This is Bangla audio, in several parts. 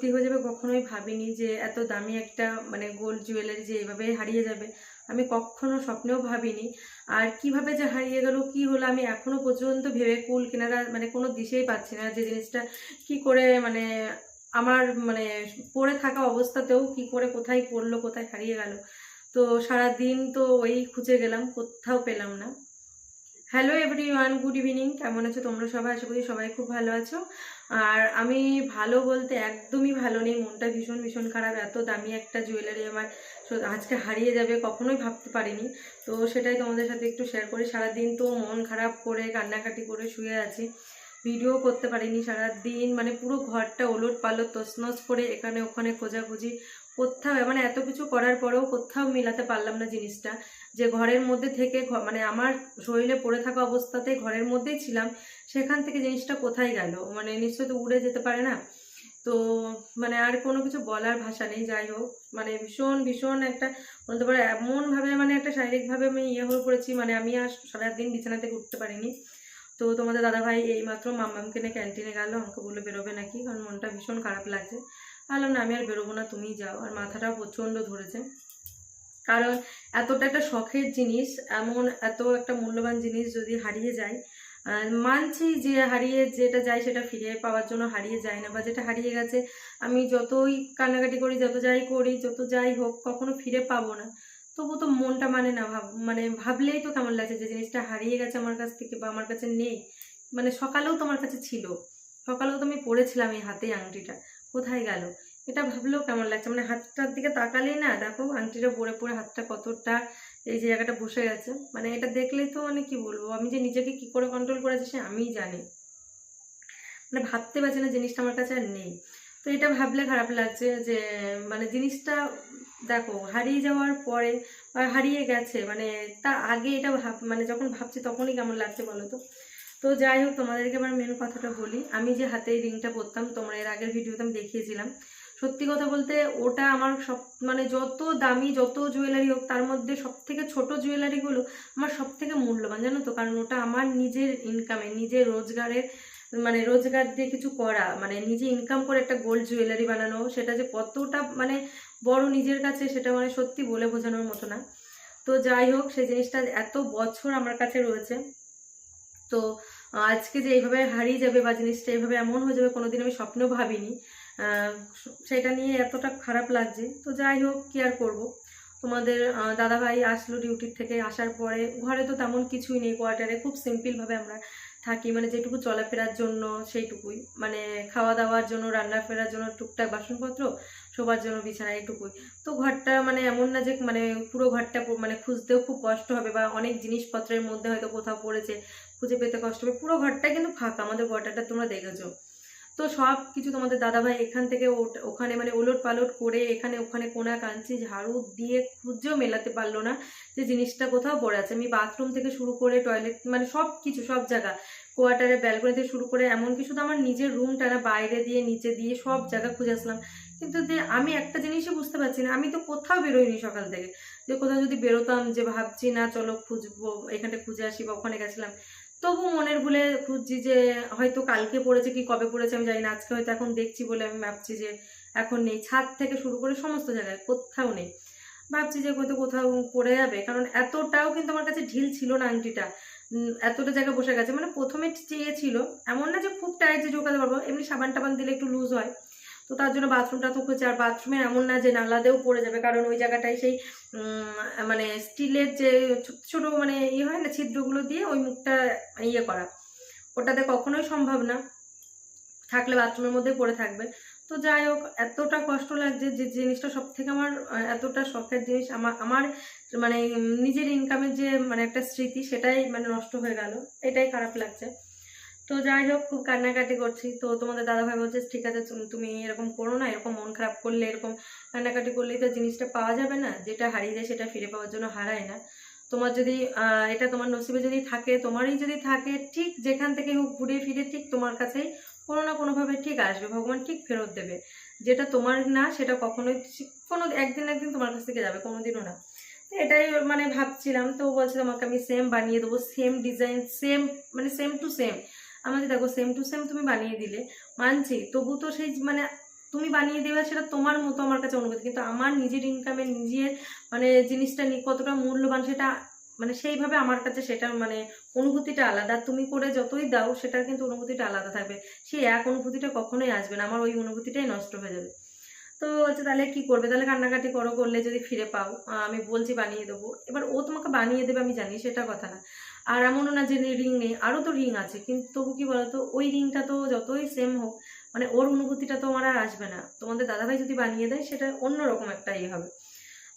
ক্ষতি হয়ে যাবে কখনোই ভাবিনি যে এত দামি একটা মানে গোল্ড জুয়েলারি যে এইভাবে হারিয়ে যাবে। আমি কখনো স্বপ্নেও ভাবিনি। আর কীভাবে যে হারিয়ে গেল, কি হলো, আমি এখনও পর্যন্ত ভেবে কুল কেনারা মানে কোনো দিশেই পাচ্ছি না যে জিনিসটা কি করে মানে আমার মানে পড়ে থাকা অবস্থাতেও কি করে, কোথায় পড়ল, কোথায় হারিয়ে গেল। তো সারা দিন তো ওই খুঁজে গেলাম, কোথাও পেলাম না। Hello every one good evening কেমন আছো তোমরা সবাই? আশা করি সবাই খুব ভালো আছো। আর আমি ভালো বলতে একদমই ভালো নেই, মনটা ভীষণ ভীষণ খারাপ। এত দামি একটা জুয়েলারি আমার আজকে হারিয়ে যাবে, কখনোই ভাবতে পারিনি। তো সেটাই তোমাদের সাথে একটু শেয়ার করি। সারাদিন তো মন খারাপ করে, কান্নাকাটি করে শুয়ে আছি। ভিডিও করতে পারিনি সারা দিন মানে পুরো ঘরটা ওলট পালট তছনছ করে এখানে ওখানে খোঁজাখুঁজি কোথাও মানে এত কিছু করার পরেও কোথাও মিলাতে পারলাম না জিনিসটা। যে ঘরের মধ্যে থেকে মানে আমার শরীরে পড়ে থাকা অবস্থাতে ঘরের মধ্যেই ছিলাম, সেখান থেকে জিনিসটা কোথায় গেল? মানে নিশ্চয়ই তো উড়ে যেতে পারে না। তো মানে আর কোনো কিছু বলার ভাষা নেই, যাই হোক। মানে ভীষণ ভীষণ একটা বলতে পারো, এমনভাবে মানে একটা শারীরিকভাবে আমি ইয়ে হয়ে পড়েছি মানে আমি আর সারাদিন বিছানা থেকে উঠতে পারিনি। তো তোমাদের দাদাভাই এইমাত্র মাম্মামকে নিয়ে ক্যান্টিনে গেল, আমাকে বলল বেরোবে নাকি? কারণ মনটা ভীষণ খারাপ লাগছে। বললাম না, আমি আর বেরোবো না তুমি যাও। আর মাথাটাও প্রচণ্ড ধরেছে। কারণ এতটা একটা শখের জিনিস, এমন এত একটা মূল্যবান জিনিস যদি হারিয়ে যায় মানছি যে হারিয়ে যেটা যায় সেটা ফিরে পাওয়ার জন্য হারিয়ে যায় না, বা যেটা হারিয়ে গেছে, আমি যতই কান্নাকাটি করি, যত যাই করি, যত যাই হোক, কখনো ফিরে পাবো না। তবু তো মনটা মানে না ভাব মানে ভাবলেই তো কেমন লাগছে যে জিনিসটা হারিয়ে গেছে আমার কাছ থেকে বা আমার কাছে নেই। মানে সকালেও তো আমার কাছে ছিল। সকালেও তো আমি পড়েছিলাম এই হাতে আংটিটা। কোথায় গেল? এটা ভাবলেও কেমন লাগছে? মানে হাতটার দিকে তাকালেই না, দেখো আংটিটা পরে পরে হাতটা কতটা এই যে জায়গাটা বসে গেছে। মানে এটা দেখলেই তো মানে কি বলব? আমি যে নিজেকে কি করে কন্ট্রোল করেছি সে আমিই জানি। মানে ভাবতে পারছি না জিনিসটা আমার কাছে আর নেই। তো এটা ভাবলে খারাপ লাগছে যে মানে জিনিসটা দেখো, হারিয়ে যাওয়ার পরে বা হারিয়ে গেছে মানে তার আগে এটা ভাব মানে যখন ভাবছি তখনই কেমন লাগছে বলো তো? তো যাই হোক, তোমাদেরকে আমার মেন কথাটা বলি। আমি যে হাতে রিংটা পরতাম, তোমরা এর আগের ভিডিওতে আমি দেখিয়েছিলাম। সত্যি কথা বলতে, ওটা আমার সব মানে যত দামি, যত জুয়েলারি হোক, তার মধ্যে সব থেকে ছোট জুয়েলারিগুলো আমার সব থেকে মূল্যবান, জানো তো? কারণ ওটা আমার নিজের ইনকামে নিজের রোজগারের মানে রোজগার দিয়ে কিছু করা মানে নিজে ইনকাম করে একটা গোল্ড জুয়েলারি বানানো, সেটা যে কতটা মানে বড় নিজের কাছে, সেটা মানে সত্যি বলে বোঝানোর মতো না। তো যাই হোক সেই জিনিসটা এত বছর আমার কাছে রয়েছে। তো আজকে যে এইভাবে হারিয়ে যাবে বা জিনিসটা এইভাবে এমন হয়ে যাবে, কোনোদিন আমি স্বপ্নেও ভাবিনি। সেটা নিয়ে এতটা খারাপ লাগছে। তো যাই হোক, কি আর করব? তোমাদের দাদাভাই আসলো ডিউটির থেকে, আসার পরে ঘরে তো তেমন কিছুই নেই কোয়ার্টারে খুব সিম্পলভাবে আমরা থাকি। মানে যেটুকু চলাফেরার জন্য, সেইটুকুই। মানে খাওয়া দাওয়ার জন্য রান্না ফেরার জন্য টুকটাক বাসনপত্র সবার জন্য বিছানা এইটুকুই তো ঘরটা মানে এমন না যে মানে পুরো ঘরটা মানে খুঁজতেও খুব কষ্ট হবে বা অনেক জিনিসপত্রের মধ্যে হয়তো কোথাও পড়েছে। খুঁজে পেতে কষ্ট হবে। পুরো ঘরটা কিন্তু ফাঁকা, আমাদের কোয়ার্টারটা তোমরা দেখেছ। তো সব কিছু তোমাদের দাদাভাই এখান থেকে ওখানে মানে ওলট পালট করে এখানে ওখানে কোনা কাঞ্চি ঝাড়ু দিয়ে খুঁজেও মেলাতে পারল না যে জিনিসটা কোথাও পড়ে আছে। আমি বাথরুম থেকে শুরু করে টয়লেট মানে সব কিছু, সব জায়গা কোয়ার্টারে ব্যালকনি থেকে শুরু করে এমনকি শুধু আমার নিজের রুমটা না বাইরে দিয়ে, নিচে দিয়ে সব জায়গা খুঁজে আসলাম। কিন্তু যে আমি একটা জিনিসই বুঝতে পারছি না, আমি তো কোথাও বেরোইনি সকাল থেকে। যে কোথাও যদি বেরোতাম যে ভাবছি না, চলো খুঁজবো এখানে খুঁজে আসি বা ওখানে গেছিলাম। তবু মনের ভুলে খুঁজছি যে হয়তো কালকে পড়েছে কি কবে পড়েছে আমি জানি না। আজকে হয়তো এখন দেখছি বলে আমি ভাবছি যে এখন নেই। ছাদ থেকে শুরু করে সমস্ত জায়গায়, কোথাও নেই। ভাবছি যে হয়তো কোথাও পড়ে যাবে। কারণ এতটাও কিন্তু আমার কাছে ঢিল ছিল না আংটিটা। এতটা জায়গায় বসে গেছে। মানে প্রথমে চেয়েছিল, এমন না যে খুব টাইট যে ঢোকাতে পারব। এমনি সাবান টাবান দিলে একটু লুজ হয়। তো তার জন্য বাথরুমটা তো খুঁজছে আর বাথরুমে এমন না যে নালাতেও পড়ে যাবে, কারণ ওই জায়গাটায় সেই মানে স্টিলের যে ছোট ছোট মানে ইয়ে হয় না, ছিদ্রগুলো দিয়ে ওই মুখটা ইয়ে করা। ওটাতে কখনোই সম্ভব না। থাকলে বাথরুমের মধ্যে পড়ে থাকবে। তো যাই হোক, এতটা কষ্ট লাগছে যে জিনিসটা সব থেকে আমার, এতটা শখের জিনিস। আমার আমার মানে নিজের ইনকামের যে মানে একটা স্মৃতি, সেটাই মানে নষ্ট হয়ে গেল। এটাই খারাপ লাগছে। তো যাই হোক, খুব কান্নাকাটি করছি। তো তোমাদের দাদাভাই বলছে, ঠিক আছে, তুমি- এরকম করো না, এরকম মন খারাপ করলে, এরকম কান্নাকাটি করলেই তো জিনিসটা পাওয়া যাবে না। যেটা হারিয়ে যায় সেটা ফিরে পাওয়ার জন্য হারায় না। তোমার যদি এটা তোমার নসিবে যদি থাকে, তোমারই যদি থাকে, ঠিক যেখান থেকে হোক ঘুরে ফিরে, ঠিক তোমার কাছেই কোনো না কোনোভাবে ঠিক আসবে। ভগবান ঠিক ফেরত দেবে। যেটা তোমার না, সেটা কখনোই কোনো একদিন একদিন তোমার কাছ থেকে যাবে, কোনোদিনও না। এটাই মানে ভাবছিলাম। তো বলছে, তোমাকে আমি সেম বানিয়ে দেবো সেম ডিজাইন সেম মানে সেম টু সেম আমাকে দেখো সেম টু সেম তুমি বানিয়ে দিলে। মানছি, তবু তো সেই মানে তুমি বানিয়ে দেবে সেটা তোমার মতো আমার কাছে অনুভূতি। কিন্তু আমার নিজের ইনকামে নিজের মানে জিনিসটা কতটা মূল্যবান সেটা মানে সেইভাবে আমার কাছে সেটা মানে অনুভূতিটা আলাদা। তুমি করে যতই দাও, সেটার কিন্তু অনুভূতিটা আলাদা থাকবে। সেই এক অনুভূতিটা কখনোই আসবে না। আমার ওই অনুভূতিটাই নষ্ট হয়ে যাবে। তো হচ্ছে তাহলে কি করবে? তাহলে কান্নাকাটি করো, করলে যদি ফিরে পাও। আমি বলছি, বানিয়ে দেবো। এবার ও তোমাকে বানিয়ে দেবে, আমি জানি, সেটা কথা না। আর এমনও না যে রিং নেই, আরও তো রিং আছে। কিন্তু তবু কি বলতো, ওই রিংটা তো যতই সেম হোক মানে ওর অনুভূতিটা তো আমার আর আসবে না। তোমাদের দাদাভাই যদি বানিয়ে দেয়, সেটা অন্যরকম একটা ইয়ে হবে।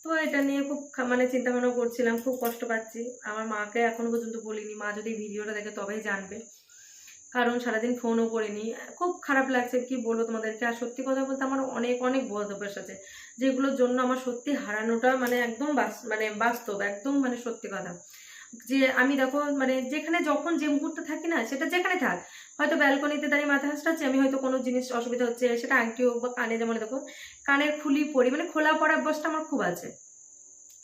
তো এটা নিয়ে খুব মানে চিন্তা ভাবনা করছিলাম, খুব কষ্ট পাচ্ছি। আমার মাকে এখনও পর্যন্ত বলিনি। মা যদি ভিডিওটা দেখে তবেই জানবে। কারণ সারাদিন ফোনও করিনি। খুব খারাপ লাগছে কি বলব তোমাদেরকে? আর সত্যি কথা বলতে আমার অনেক অনেক বদ অভ্যাস আছে। যেগুলোর জন্য আমার সত্যি হারানোটা মানে একদম মানে বাস্তব, একদম মানে সত্যি কথা। যে আমি দেখো মানে যেখানে যখন যে মুহূর্তে থাকি না, সেটা যেখানে থাক, হয়তো ব্যালকনিতে দাঁড়িয়ে মাথা হাসটাচ্ছি আমি হয়তো কোনো জিনিস অসুবিধা হচ্ছে, সেটা আংটি হোক বা কানে যেমন দেখো, কানের খুলি পরি মানে খোলা পড়া অভ্যাসটা আমার খুব আছে।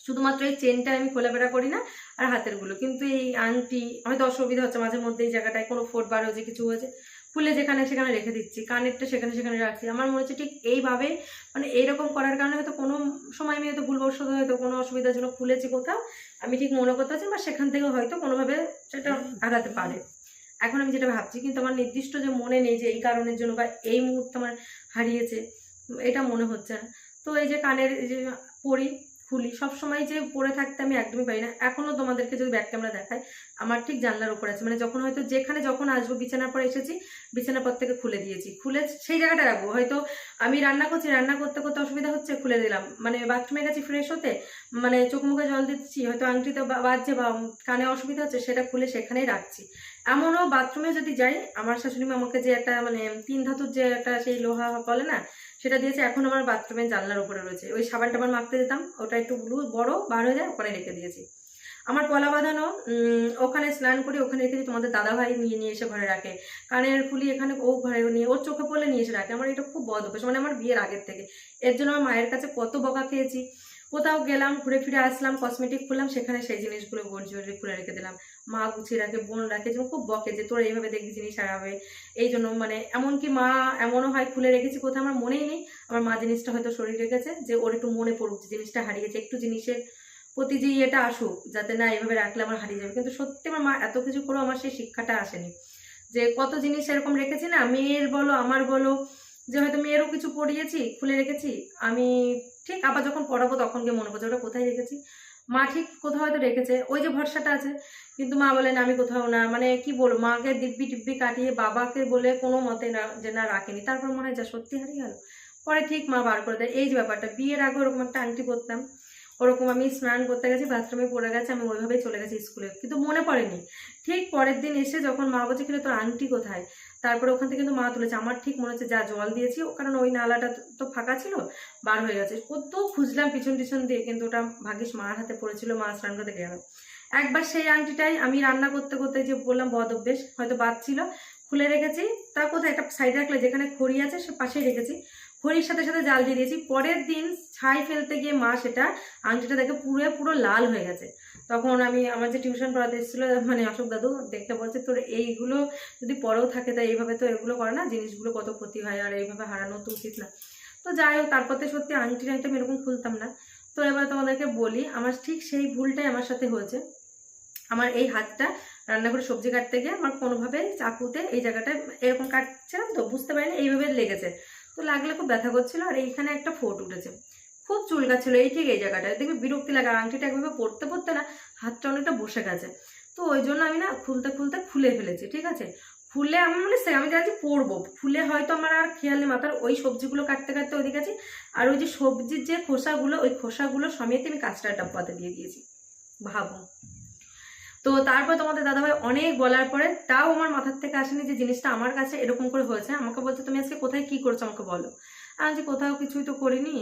শুধুমাত্র এই চেনটা আমি খোলাফেরা করি না, আর হাতেরগুলো কিন্তু এই আংটি হয়তো অসুবিধা হচ্ছে মাঝে মধ্যে এই জায়গাটায় কোনো ফোট বার হয়েছে, কিছু হয়েছে, খুলে যেখানে সেখানে রেখে দিচ্ছি, কানেরটা সেখানে সেখানে রাখছি। আমার মনে হচ্ছে ঠিক এইভাবে মানে এইরকম করার কারণে হয়তো কোনো সময় আমি হয়তো ভুলবশত হয়তো কোনো অসুবিধার জন্য খুলেছি কোথাও, আমি ঠিক মনে করতে পারছি বা সেখান থেকে হয়তো কোনোভাবে সেটা আগাতে পারে। এখন আমি যেটা ভাবছি, কিন্তু আমার নির্দিষ্ট যে মনে নেই যে এই কারণের জন্য বা এই মুহূর্তে আমার হারিয়েছে, এটা মনে হচ্ছে না। তো এই যে কানের যে পরি খুলি। সব সময় যে পরে থাকতে আমি একদমই পারি না। এখনও তোমাদেরকে যদি ব্যাক ক্যামেরা দেখায় আমার ঠিক জানলার উপর আছে। মানে যখন হয়তো যেখানে যখন আসব, বিছানার পর এসেছি, বিছানার পর থেকে খুলে দিয়েছি। খুলে সেই জায়গাটা রাখব। হয়তো আমি রান্না করছি, রান্না করতে করতে অসুবিধা হচ্ছে, খুলে দিলাম। মানে বাথরুমে গেছি ফ্রেশ হতে মানে চোখ মুখে জল দিচ্ছি, হয়তো আংটিতে বাজছে বা কানে অসুবিধা হচ্ছে, সেটা খুলে সেখানেই রাখছি। এমনও বাথরুমে যদি যাই, আমার শাশুড়ি মা আমাকে যে একটা মানে তিন ধাতুর যে একটা সেই লোহা বলে না সেটা দিয়েছে, এখন আমার বাথরুমের জানলার উপরে রয়েছে। ওই সাবান টাবান মাখতে দিতাম ওটা একটু ব্লু, বড়, বার হয়ে যায়, ওখানে রেখে দিয়েছি। আমার পলা বাঁধানো ওখানে স্নান করি, ওখানে রেখে দিই, তোমাদের দাদাভাই নিয়ে নিয়ে এসে ঘরে রাখে। কানের ফুলি এখানে, ও ঘরে নিয়ে, ওর চোখে পড়লে নিয়ে এসে রাখে। আমার এটা খুব বদ অভ্যাস মানে আমার বিয়ের আগের থেকে। এর জন্য আমার মায়ের কাছে কত বকা খেয়েছি। কোথাও গেলাম, ঘুরে ফিরে আসলাম কসমেটিক খুললাম, সেখানে সেই জিনিসগুলো গোল জুয়েলারি খুলে রেখে দিলাম। মা গুছিয়ে রাখে, বোন রাখে যেমন খুব বকে যে তোর এইভাবে দেখবি জিনিস হারাবে। এই জন্য মানে এমনকি মা এমনও হয় খুলে রেখেছি, কোথাও আমার মনেই নেই। আমার মা জিনিসটা হয়তো শরীর রেখেছে, যে ওর একটু মনে পড়ুক জিনিসটা হারিয়েছে, একটু জিনিসের প্রতি যে ইয়েটা আসুক, যাতে না এইভাবে রাখলে আমার হারিয়ে যাবে। কিন্তু সত্যি আমার মা এত কিছু করেও আমার সেই শিক্ষাটা আসেনি। যে কত জিনিস এরকম রেখেছি না, মেয়ের বলো, আমার বলো, যে হয়তো মেয়েরও কিছু পড়িয়েছি, খুলে রেখেছি, আমি ঠিক আবার যখন পড়াবো তখন গিয়ে মনে পড়ছে, ওটা কোথায় রেখেছি? মা ঠিক কোথাও হয়তো রেখেছে, ওই যে ভরসাটা আছে। কিন্তু মা বলেন, আমি কোথাও না। মানে কি বলব, মাকে দিব্যি টিব্বি কাটিয়ে বাবাকে বলে কোনো মতে না, যে না রাখেনি। তারপর মনে হয় যা সত্যি হারিয়ে গেল। পরে ঠিক মা বার করে দেয়। এই যে ব্যাপারটা, বিয়ের আগে ওরকম একটা আংটি করতাম ওরকম আমি স্নান করতে গেছি, বাথরুমে পড়ে গেছে, আমি ওইভাবেই চলে গেছি স্কুলে। কিন্তু মনে পড়েনি। ঠিক পরের দিন এসে যখন মা বলছে, কিরে তোর আংটি কোথায়? তারপরে ওখান থেকে কিন্তু মা তুলেছে। আমার ঠিক মনে হচ্ছে যা জল দিয়েছি কারণ ওই নালাটা তো- তো ফাঁকা ছিল, বার হয়ে গেছে। কত খুঁজলাম পিছন পিছন দিয়ে, কিন্তু ওটা ভাগ্যিস মার হাতে পড়েছিল, মা স্নান করতে গেল। একবার সেই আংটিটাই আমি রান্না করতে করতে যে বললাম বদ অভ্যেস, হয়তো বাদ ছিল, খুলে রেখেছি। তার কোথায়? একটা সাইডে রাখলে, যেখানে খড়ি আছে, সে পাশেই রেখেছি। খড়ির সাথে সাথে জাল দিয়ে দিয়েছি। পরের দিন ছাই ফেলতে গিয়ে মা সেটা আংটিটা দেখে পুরো পুরো লাল হয়ে গেছে। তখন আমি, আমার যে টিউশন পড়াতে এসেছিল মানে অশোক দাদু দেখতে বলছে, তোর এইগুলো যদি পরেও থাকে তাই এইভাবে তো এগুলো করে না, জিনিসগুলো কত ক্ষতি হয়, আর এইভাবে হারানো তো উচিত না। তো যাই হোক, তারপর তো সত্যি আংটি আমি এরকম খুলতাম না। তো এবার তোমাদেরকে বলি, আমার ঠিক সেই ভুলটাই আমার সাথে হয়েছে। আমার এই হাতটা রান্না করে সবজি কাটতে গিয়ে আমার কোনোভাবে চাকুতে এই জায়গাটায় এরকম কাটছিলাম তো, বুঝতে পারিনি, এইভাবে লেগেছে। তো লাগলে খুব ব্যথা করছিল, আর এইখানে একটা ফোট উঠেছে। খুব চুলকাচ্ছিল এই ঠিক এই জায়গাটায়। দেখবি বিরক্তি লাগে আংটিটা একভাবে পড়তে পড়তে না, হাতটা অনেকটা বসে গেছে। তো ওই জন্য আমি না খুলতে খুলতে খুলে ফেলেছি, ঠিক আছে? খুলে আমি মানে সে আমি যাচ্ছি পড়ব খুলে হয়তো আমার আর খেয়াল নেই, মাথার ওই সবজিগুলো কাটতে কাটতে ওইদিকে আছি। আর ওই যে সবজির যে খোসাগুলো, ওই খোসাগুলো সমেত আমি কাঁচটার ডাব্বাতে দিয়ে দিয়েছি। ভাবো। তো তারপর তোমাদের দাদাভাই অনেক বলার পরে, তাও আমার মাথার থেকে আসেনি যে জিনিসটা আমার কাছে এরকম করে হয়েছে। আমাকে বলছে, তুমি আজকে কোথায় কি করছ? আমাকে বলো। যে কোথাও কিছুই তো করিনি।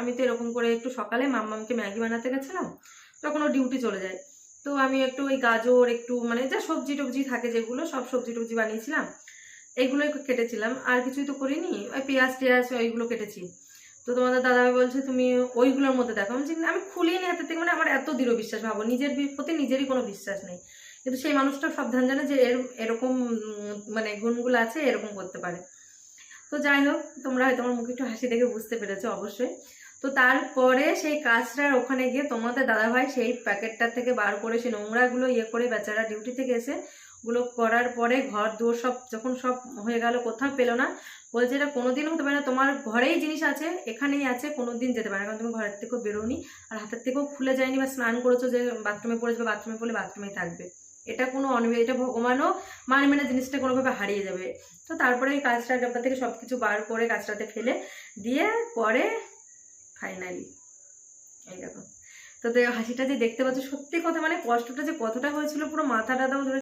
আমি তো এরকম করে একটু সকালে মাম্মামকে ম্যাগি বানাতে গেছিলাম, তখন ও ডিউটি চলে যায়। তো আমি একটু ওই গাজর, একটু মানে যা সবজি টবজি থাকে যেগুলো, সব সবজি টবজি বানিয়েছিলাম, এগুলোই কেটেছিলাম। আর কিছুই তো করিনি, ওই পেঁয়াজ টেয়াজ ওইগুলো কেটেছি। তো তোমাদের দাদা বলছে, তুমি ওইগুলোর মধ্যে দেখো। আমি আমি খুলিনি হাতের থেকে মানে আমার এত দৃঢ় বিশ্বাস ভাবো, নিজের প্রতি নিজেরই কোনো বিশ্বাস নেই। কিন্তু সেই মানুষটা সাবধান জানে যে এর এরকম মানে গুণগুলো আছে, এরকম করতে পারে। তো যাই হোক তোমরা হয়তো আমার মুখে একটু হাসি দেখে বুঝতে পেরেছ অবশ্যই। তো তারপরে সেই কাজটার ওখানে গিয়ে তোমাদের দাদাভাই সেই প্যাকেটটা থেকে বার করে সেই নোংরাগুলো ইয়ে করে বেচারা ডিউটি থেকে এসে গুলো করার পরে ঘর দুয়ার সব যখন সব হয়ে গেল, কোথাও পেল না। বলছে এটা কোনোদিন হতে পারে না, তোমার ঘরেই জিনিস আছে, এখানেই আছে, কোনোদিন যেতে পারে না, কারণ তুমি ঘরের থেকেও বেরোনি আর হাতের থেকেও খুলে যায়নি বা স্নান করেছ যে বাথরুমে পড়েছো বাথরুমে পড়লে বাথরুমেই থাকবে। এটা কোনো অনিবে, এটা ভগবানও মানবে না জিনিসটা কোনোভাবে হারিয়ে যাবে। তো তারপরে এই কাজটা ডাব্বা থেকে সব কিছু বার করে কাজটাতে ফেলে দিয়ে পরে ফাইনালি এই দেখো। তো হাসিটা যে দেখতে পাচ্ছ, সত্যি কথা মানে কষ্টটা যে কতটা হয়েছিল, পুরো মাথা টাথা ধরে